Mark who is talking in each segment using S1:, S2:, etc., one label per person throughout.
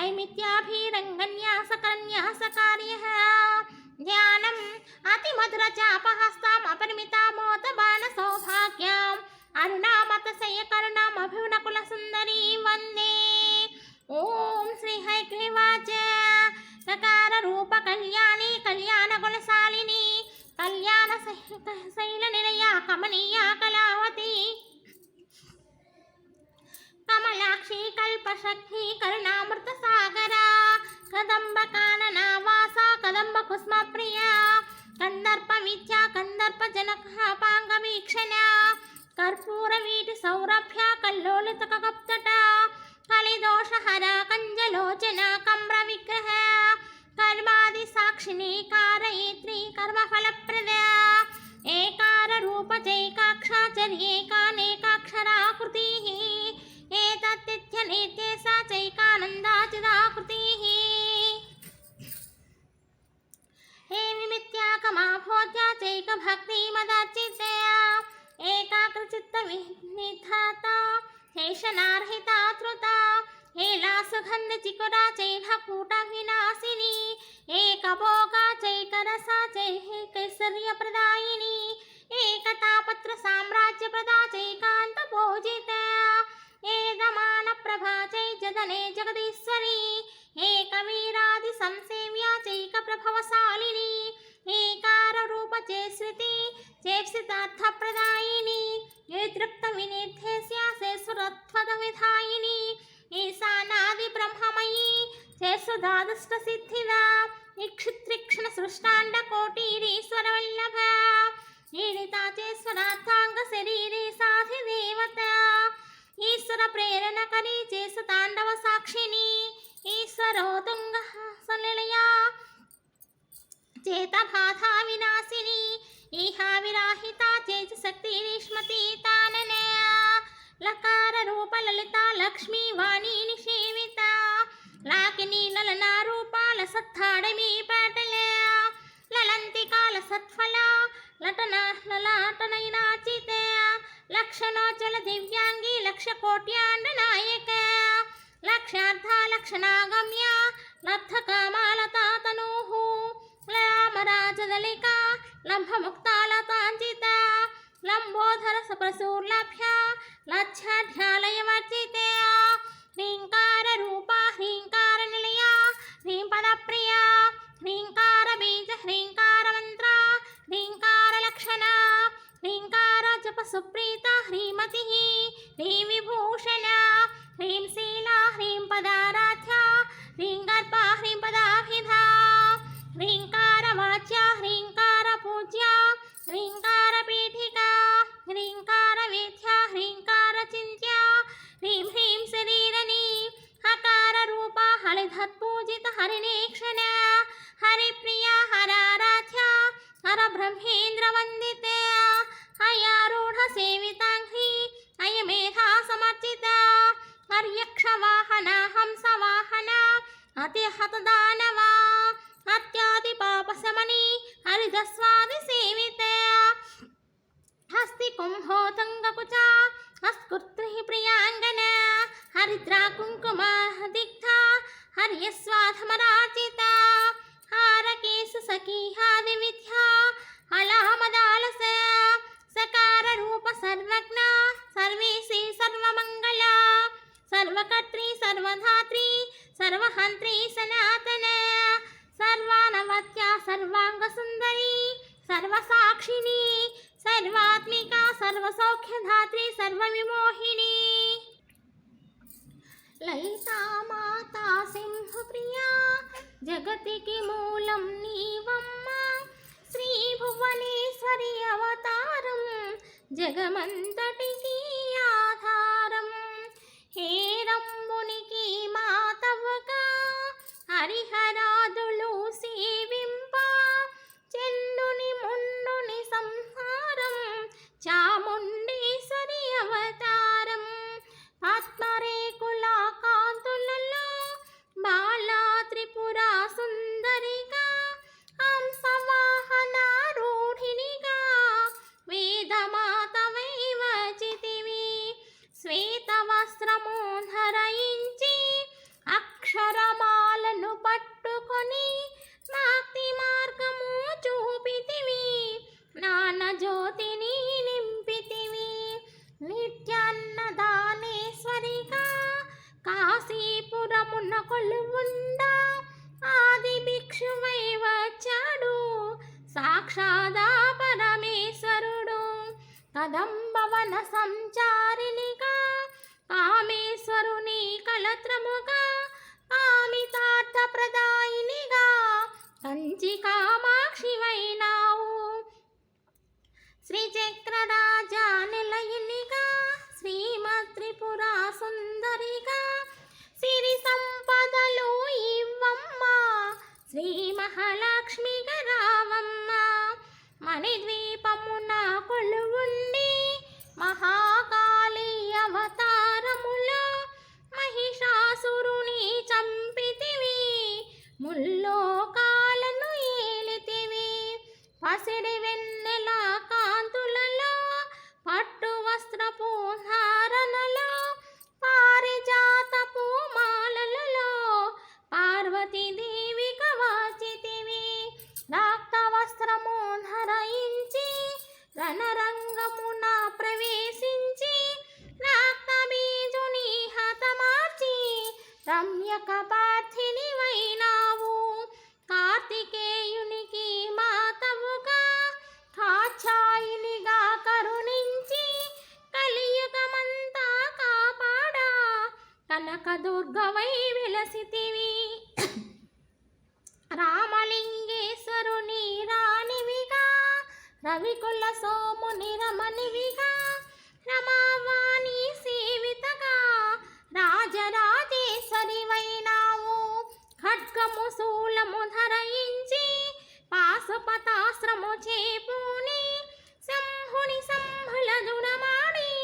S1: ऐमित्याभिरङ्गन्यासकन्यासकार्यः ध्यानम् अतिमधुरचापहस्ताम् अपरिमितामोदबाणसौभाग्याम् अरुणामतशय वंदे। ॐ श्रीहैग्रीवाच सकाररूपकल्याणी कल्याणगुणशालिनी कल्याणशैलनिलया कमनीया कलावती। कमलाक्षी कल्पशक्ति करुणामृतसागरा कदम्बकानना वासा कदम्बकुस्मप्रिया कन्दर्पमित्या कन्दर्पजनकापाङ्गवीक्षणा कर्पूरवीटि सौरभ्य कल्लोलितकगप्तटा कलिदोषहरा कञ्जलोचना कम्रविग्रह कर्मादिसाक्षिणी कारयित्री कर्मफलप्रदा एकाररूपचैकाक्षाचर्येकानेकाक्षराकृतिः निमित्याकमाभोज्या चैकभक्तिमदर्चितया एकाग्रचित्तविनिधाता। हेषनार्हिता त्रुता हेला सुगन्धचिकुरा चैढकूटविनाशिनी एकभोगा चैकरसा चैकैश्वर्यप्रदायिनी एकतापत्रसाम्राज्यप्रदा चैकान्तपूजिता एदमानप्रभा चैजदने जगदीश्वरी। एकवीरादिसंसेव्या चैकप्रभवशालिनी ఏకార రూప చేస్వితి చేప్సితార్థ ప్రదాయిని ఏతృప్త వినిర్ధేశ్యాసేశ్వరత్వద విధాయిని ఈశానాది బ్రహ్మమయీ చేస్వదాదృష్ట సిద్ధిదా ఇక్షుత్రిక్షణ సృష్టాండ కోటీరీశ్వర వల్లభ ఈడితా చేస్వరార్థాంగ శరీరే సాధి దేవత ఈశ్వర ప్రేరణ కరీ చేసు తాండవ సాక్షిని ఈశ్వరోతుంగ సలిలయా చేత బాధా వినాశిని ఈహా విరాహిత చేత శక్తి నిష్మతి తాననయ లకార రూప లలిత లక్ష్మీ వాణి నిషేవిత లాకిని లలనా రూపాల సత్తాడమి పాటల లలంతి కాల సత్ఫల లటన లలాటనైనాచిత లక్షణోచల దివ్యాంగి లక్ష కోట్యాండ నాయక లక్షార్థ లక్షణాగమ్య లబ్ధ కామాలతాతనూ ರಾಮರಾಜದಲಿಕಾ ಲಂಭ ಮುಕ್ತಾಳ ತಾಂಜಿತ ಲಂಬೋಧರ ಸಪ್ರಸೂರ್ಲಭ್ಯ ಲಕ್ಷಾಢ್ಯಾಲಯಮರ್ಜಿತೆ ಹ್ರೀಂಕಾರ ರೂಪ ಹ್ರೀಂಕಾರ ನಿಲಯ ಹ್ರೀಂಪದ ಪ್ರಿಯ ಹ್ರೀಂಕಾರ ಬೀಜ ಹ್ರೀಂಕಾರ ಮಂತ್ರ ಹ್ರೀಂಕಾರ ಲಕ್ಷಣ ಹ್ರೀಂಕಾರ ಜಪ ಸುಪ್ರೀತ ಹ್ರೀಮತಿ ಹ್ರೀ ವಿಭೂಷಣ ಹ್ರೀಂ ಶೀಲ ಹ್ರೀಂ ಪದಾರಾಧ್ಯ ಹ್ರೀಂ ಗರ್ಭ ಹ್ರೀಂ ಪದಾಭಿಧಾ 家人 కుంభోతంగకుచ అస్కృత్రి ప్రియాంగన హరిద్రా కుంకుమ దిగ్ధ హర్యస్వాధమరాచిత హారకేశ సఖీహాది విద్య హలామదాలస సకార రూప సర్వజ్ఞ సర్వేశి సర్వమంగళ సర్వకర్త్రి సర్వధాత్రి సర్వహంత్రి సనాతన జగతికి మూలం నీవమ్మ. శ్రీ భువనేశ్వరి అవతారం జగమంత కాశీపురమున కొలువుండా ఆది భిక్షువై వచ్చాడు. సాక్షాదా పరమేశ్వరుడు కదంబవన సంచారినిగా కామేశ్వరుని కలత్రముగా కామితార్థ ప్రదాయినిగా కంచి కామాక్షివైనావు. శ్రీచక్రరాజా సిరి సంపదలు ఇవ్వమ్మ. శ్రీ మహాలక్ష్మి రావమ్మ మణిద్వీపమున కొలువుండి మహాకాళి అవతారముల మహిషాసురుని చంపితివి. ముల్లోకాలను ఏలితివి. పసిడి వెన్న యొక్క పార్థినివైనావు కార్తికేయునికి మాతవుగా కాచాయినిగా కరుణించి కలియుగమంతా కాపాడా. కనక దుర్గవై విలసితివి. రామలింగేశ్వరుని రాణివిగా. రవికుల సోముని రమణివిగా. రమావాణి సేవితగా. రాజరాజ ఖడ్గము శూలము ధరించి పాశుపతాశ్రము చేపూని శంభుని సంభుల దునమాడి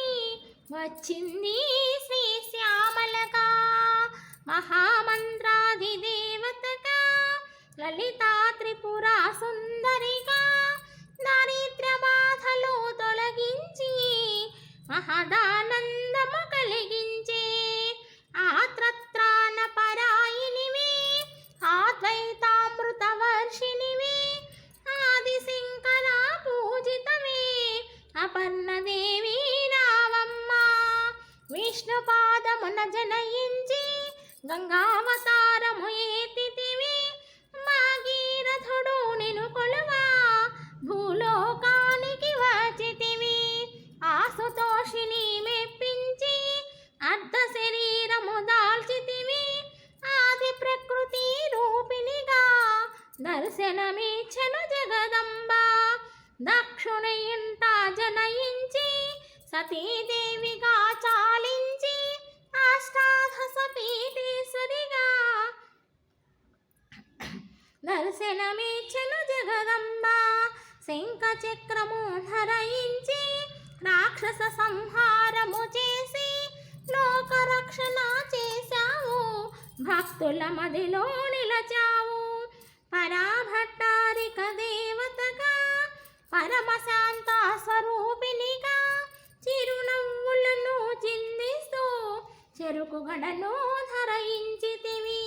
S1: వచ్చింది శ్రీ శ్యామలగా మహామంత్రాది దేవతగా లలితా త్రిపుర సుందరిగా దారిద్ర్య బాధలు తొలగించి మహదానందము కలిగించే ఆత్రత్రాణ పాదమున జనయించి గంగావతారము ఏతివి భాగీరథుడు నిను కొలువా భూలోకానికి వచ్చితివి ఆసుతోషిని మెప్పించి అర్ధ శరీరము దాల్చితివి. ఆది ప్రకృతి రూపిణిగా దర్శనమిచ్చను జగదంబ. దక్షుణ ఇంట జనయించి సతీదేవిగా అష్టాదశ పీఠేశ్వరిగా దర్శనమిచ్చను జగదంబ. శంఖ చక్రము ధరయించి రాక్షస సంహారము చేసి లోకరక్షణ చేశావు. భక్తుల మదిలో నిలచావు. పరాభట్టారిక దేవతగా పరమశాంత స్వరూపిణిగా చిరునవ్వులను చింది చెరుకు గడను ధరించితివి